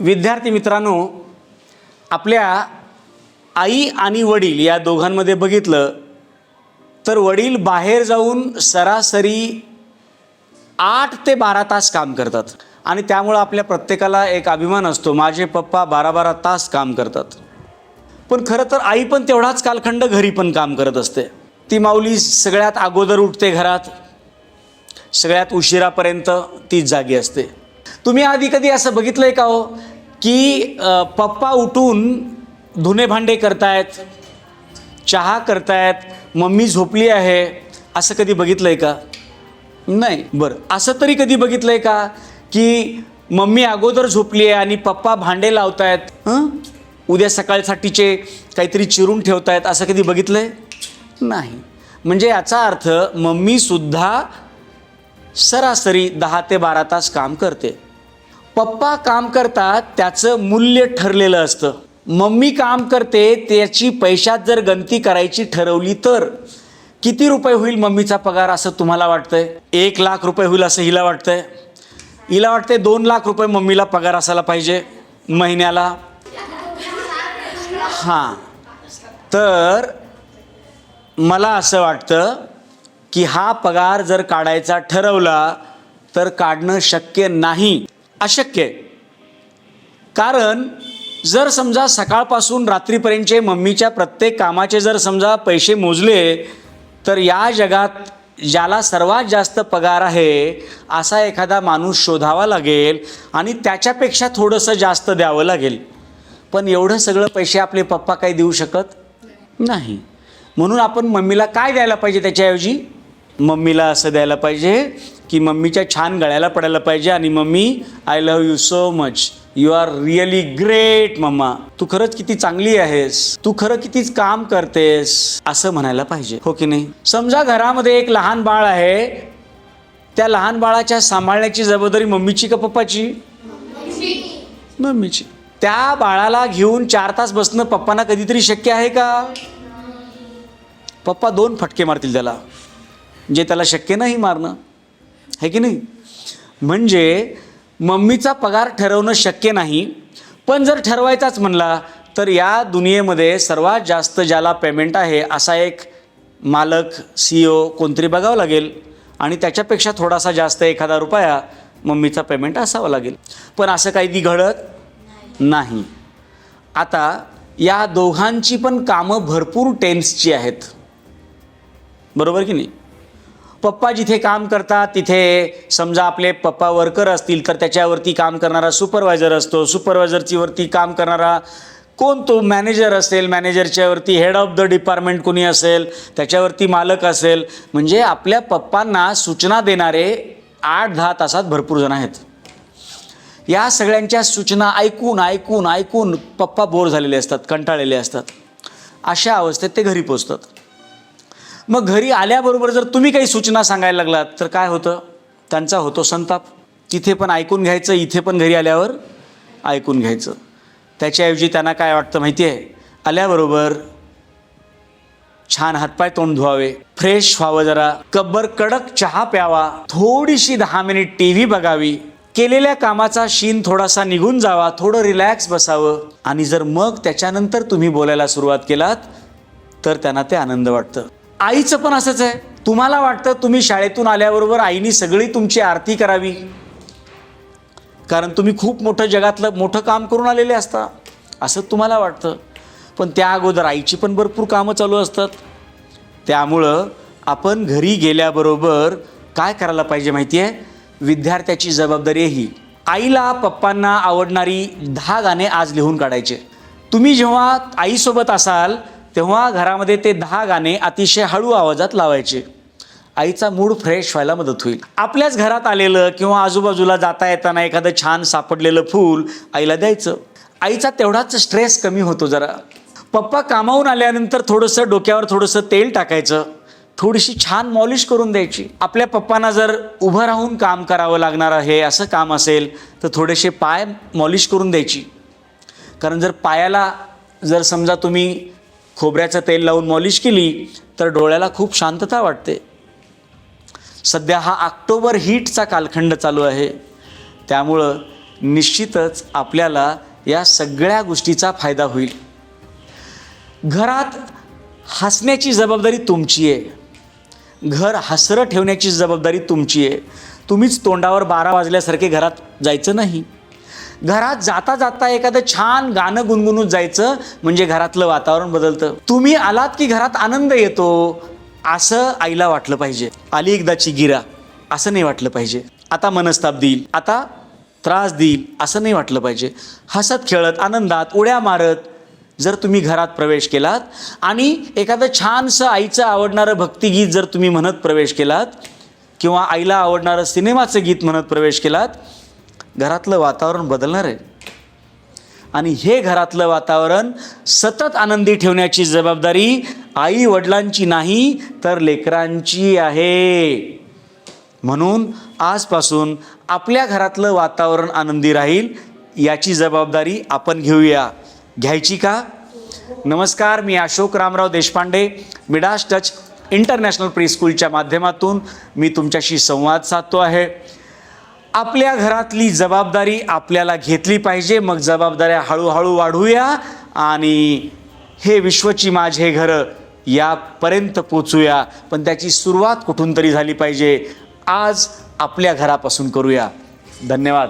विद्यार्थी मित्रांनो आपल्या आई आणि वडील या दोघांमध्ये बघितलं तर वडील बाहेर जाऊन सरासरी आठ ते बारा तास काम करतात. आणि त्यामुळं आपल्या प्रत्येकाला एक अभिमान असतो माझे पप्पा बारा बारा तास काम करतात. पण खरं तर आई पण तेवढाच कालखंड घरी पण काम करत असते. ती माऊली सगळ्यात अगोदर उठते घरात सगळ्यात उशिरापर्यंत तीच जागी असते. तुम्ही आधी कधी असं बघितलं आहे का हो? की पप्पा उठून धुणे भांडे करतायत चहा करतायत मम्मी झोपली आहे असं कधी बघितलं आहे का? नाही. बरं. असं तरी कधी बघितलं आहे का? की मम्मी अगोदर झोपली आहे आणि पप्पा भांडे लावतायत हं? उद्या सकाळसाठीचे काहीतरी चिरून ठेवतायत असं कधी बघितलं आहे नाही. म्हणजे याचा अर्थ मम्मीसुद्धा सरासरी दहा ते बारा तास काम करते. पप्पा काम करतात त्याचं मूल्य ठरलेलं असतं. मम्मी काम करते त्याची पैशात जर गणती करायची ठरवली तर किती रुपये होईल मम्मीचा पगार असं तुम्हाला वाटतंय? एक लाख रुपये होईल असं हिला वाटतंय? हिला वाटते दोन लाख रुपये मम्मीला पगार असायला पाहिजे महिन्याला. हां. तर मला असं वाटतं की हा पगार जर काढायचा ठरवला तर काढणं शक्य नाही. अशक्य आहे. कारण जर समजा सकाळपासून रात्रीपर्यंतचे मम्मीच्या प्रत्येक कामाचे जर समजा पैसे मोजले तर या जगात ज्याला सर्वात जास्त पगार आहे असा एखादा माणूस शोधावा लागेल आणि त्याच्यापेक्षा थोडंसं जास्त द्यावं लागेल. पण एवढं सगळं पैसे आपले पप्पा काही देऊ शकत नाही. म्हणून आपण मम्मीला काय द्यायला पाहिजे त्याच्याऐवजी? मम्मीला असं द्यायला पाहिजे की मम्मीच्या छान गळ्याला पडायला पाहिजे आणि mummy I love you so much you are really great mumma. तू खरंच किती चांगली आहेस. तू खरं कितीच काम करतेस. असं म्हणायला पाहिजे. हो की नाही? समजा घरामध्ये एक लहान बाळ आहे. त्या लहान बाळाच्या सांभाळण्याची जबाबदारी मम्मीची का पप्पाची? मम्मीची. त्या बाळाला घेऊन चार तास बसणं पप्पांना कधीतरी शक्य आहे का? पप्पा दोन फटके मारतील त्याला. जे त्याला शक्य नाही मारणं. है की नाही? म्हणजे मम्मीचा पगार ठरवणं शक्य नाही पण जर ठरवायचाच म्हणला तर या दुनियेमध्ये सर्वात जास्त ज्याला पेमेंट आहे असा एक मालक सी ओ कोणतरी बघावं लागेल. आणि त्याच्यापेक्षा थोडासा जास्त एखादा रुपया मम्मीचा पेमेंट असावा लागेल. पण असं काही ती घडत नाही. आता या दोघांची पण कामं भरपूर टेन्सची आहेत. बरोबर की नाही? पप्पा जिथे काम करतात तिथे समजा आपले पप्पा वर्कर असतील तर त्याच्यावरती काम करणारा सुपरवायझर असतो. सुपरवायझरची वरती काम करणारा कोण तो मॅनेजर असेल मॅनेजरच्यावरती हेड ऑफ द डिपार्टमेंट कोणी असेल त्याच्यावरती मालक असेल म्हणजे आपल्या पप्पांना सूचना देणारे आठ दहा तासात भरपूर जण आहेत. या सगळ्यांच्या सूचना ऐकून ऐकून ऐकून पप्पा बोर झालेले असतात कंटाळलेले असतात. अशा अवस्थेत ते घरी पोचतात. मग घरी आल्याबरोबर जर तुम्ही काही सूचना सांगायला लागलात तर काय होतं? त्यांचा होतो संताप. तिथे पण ऐकून घ्यायचं इथे पण घरी आल्यावर ऐकून घ्यायचं. त्याच्याऐवजी त्यांना काय वाटतं माहिती आहे आल्याबरोबर छान हातपाय तोंड धुवावे. फ्रेश व्हावं जरा. कब्बर कडक चहा प्यावा. थोडीशी दहा मिनिट टी व्ही बघावी. केलेल्या कामाचा शीन थोडासा निघून जावा. थोडं रिलॅक्स बसावं. आणि जर मग त्याच्यानंतर तुम्ही बोलायला सुरुवात केलात तर त्यांना ते आनंद वाटतं. आईचं पण असंच आहे. तुम्हाला वाटतं तुम्ही शाळेतून आल्याबरोबर आईनी सगळी तुमची आरती करावी? कारण तुम्ही खूप मोठं जगातलं मोठं काम करून आलेले असता. असं तुम्हाला वाटतं? पण त्या अगोदर आईची पण भरपूर कामं चालू असतात. त्यामुळं आपण घरी गेल्याबरोबर काय करायला पाहिजे माहिती आहे विद्यार्थ्याची जबाबदारी ही. आईला पप्पांना आवडणारी दहा गाणे आज लिहून काढायचे. तुम्ही जेव्हा आईसोबत असाल तेव्हा घरामध्ये ते दहा गाणे अतिशय हळू आवाजात लावायचे. आईचा मूड फ्रेश व्हायला मदत होईल. आपल्याच घरात आलेलं किंवा आजूबाजूला जाता येताना एखादं छान सापडलेलं फूल आईला द्यायचं. आईचा तेवढाच स्ट्रेस कमी होतो जरा. पप्पा कामावून आल्यानंतर थोडंसं डोक्यावर थोडंसं तेल टाकायचं. थोडीशी छान मॉलिश करून द्यायची. आपल्या पप्पांना जर उभं राहून काम करावं लागणार आहे असं काम असेल तर थोडेसे पाय मॉलिश करून द्यायची. कारण जर पायाला जर समजा तुम्ही खोबऱ्याचं तेल लावून मॉलिश केली तर डोळ्याला खूप शांतता वाटते. सध्या हा ऑक्टोबर हीटचा कालखंड चालू आहे. त्यामुळं निश्चितच आपल्याला या सगळ्या गोष्टीचा फायदा होईल. घरात हसण्याची जबाबदारी तुमची आहे. घर हसरं ठेवण्याची जबाबदारी तुमची आहे. तुम्हीच तोंडावर बारा वाजल्यासारखे घरात जायचं नाही. घरात जाता जाता एखादं छान गाणं गुणगुणून जायचं म्हणजे घरातलं वातावरण बदलतं. तुम्ही आलात की घरात आनंद येतो? असं आईला वाटलं पाहिजे. आली एकदाची गिरा असं नाही वाटलं पाहिजे. आता मनस्ताप देईल आता त्रास देईल असं नाही वाटलं पाहिजे. हसत खेळत आनंदात उड्या मारत जर तुम्ही घरात प्रवेश केलात आणि एखादं छानसं आईचं आवडणारं भक्तिगीत जर तुम्ही म्हणत प्रवेश केलात किंवा आईला आवडणारं सिनेमाचं गीत म्हणत प्रवेश केलात घरातलं वातावरण बदलणार आहे. आणि हे घरातलं वातावरण सतत आनंदी ठेवण्याची जबाबदारी आई वडिलांची नाही तर लेकरांची आहे. म्हणून आजपासून आपल्या घरातलं वातावरण आनंदी राहील याची जबाबदारी आपण घेऊया. घ्यायची का? नमस्कार मी Ashok Ramrao Deshpande Midas touch international pre स्कूलच्या माध्यमातून मी तुमच्याशी संवाद साधतो आहे. आपल्या घरातली जबाबदारी आपल्याला घेतली पाहिजे. मग जबाबदाऱ्या हळूहळू वाढूया आणि हे विश्वची माझे घरं यापर्यंत पोचूया. पण त्याची सुरुवात कुठून तरी झाली पाहिजे. आज आपल्या घरापासून करूया. धन्यवाद.